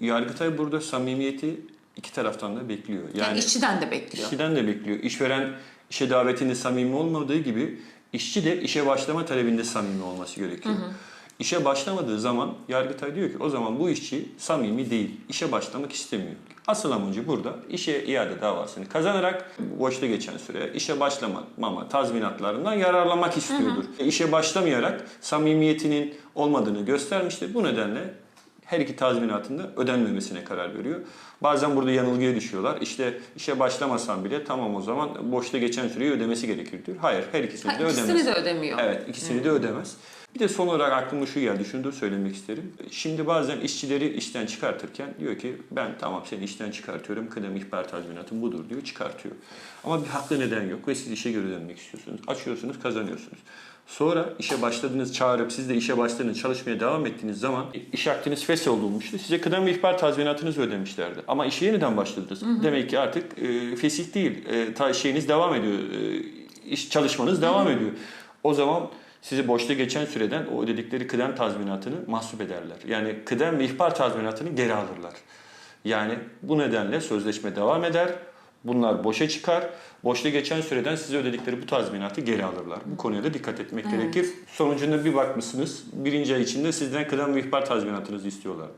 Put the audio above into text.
Yargıtay burada samimiyeti iki taraftan da bekliyor. Yani, Yani, işçiden de bekliyor. işçiden de bekliyor. İşveren işe davetinde samimi olmadığı gibi işçi de işe başlama talebinde samimi olması gerekiyor. İşe başlamadığı zaman Yargıtay diyor ki o zaman bu işçi samimi değil. İşe başlamak istemiyor. Asıl amacı burada işe iade davasını kazanarak boşta geçen süre işe başlamama tazminatlarından yararlanmak istiyordur. E, İşe başlamayarak samimiyetinin olmadığını göstermiştir. Bu nedenle her iki tazminatında ödenmemesine karar veriyor. Bazen burada yanılgıya düşüyorlar. İşte işe başlamasan bile tamam o zaman boşta geçen süreyi ödemesi gerekir diyor. Hayır her ikisini Ha, de ikisini ödemez. de ödemiyor. Evet ikisini de ödemez. Bir de son olarak aklıma şu geldi, şunu da söylemek isterim. Şimdi bazen işçileri işten çıkartırken diyor ki ben tamam seni işten çıkartıyorum, kıdem ihbar tazminatın budur diyor, çıkartıyor. Ama bir haklı neden yok ve siz işe geri dönmek istiyorsunuz. Açıyorsunuz, kazanıyorsunuz. Sonra işe başladınız, çağırıp siz de işe başladınız, çalışmaya devam ettiğiniz zaman iş akdiniz feshedilmişti. Size kıdem ve ihbar tazminatınızı ödemişlerdi. Ama işe yeniden başladınız. Demek ki artık e, fesih değil, e, ta, şeyiniz devam ediyor, e, iş çalışmanız devam ediyor. O zaman sizi boşta geçen süreden o ödedikleri kıdem tazminatını mahsup ederler. Yani kıdem ve ihbar tazminatını geri alırlar. Yani bu nedenle sözleşme devam eder. Bunlar boşa çıkar. Boşta geçen süreden size ödedikleri bu tazminatı geri alırlar. Bu konuya da dikkat etmek gerekir. Sonucunda bir bakmışsınız birinci ay içinde sizden kıdem ve ihbar tazminatınızı istiyorlardır.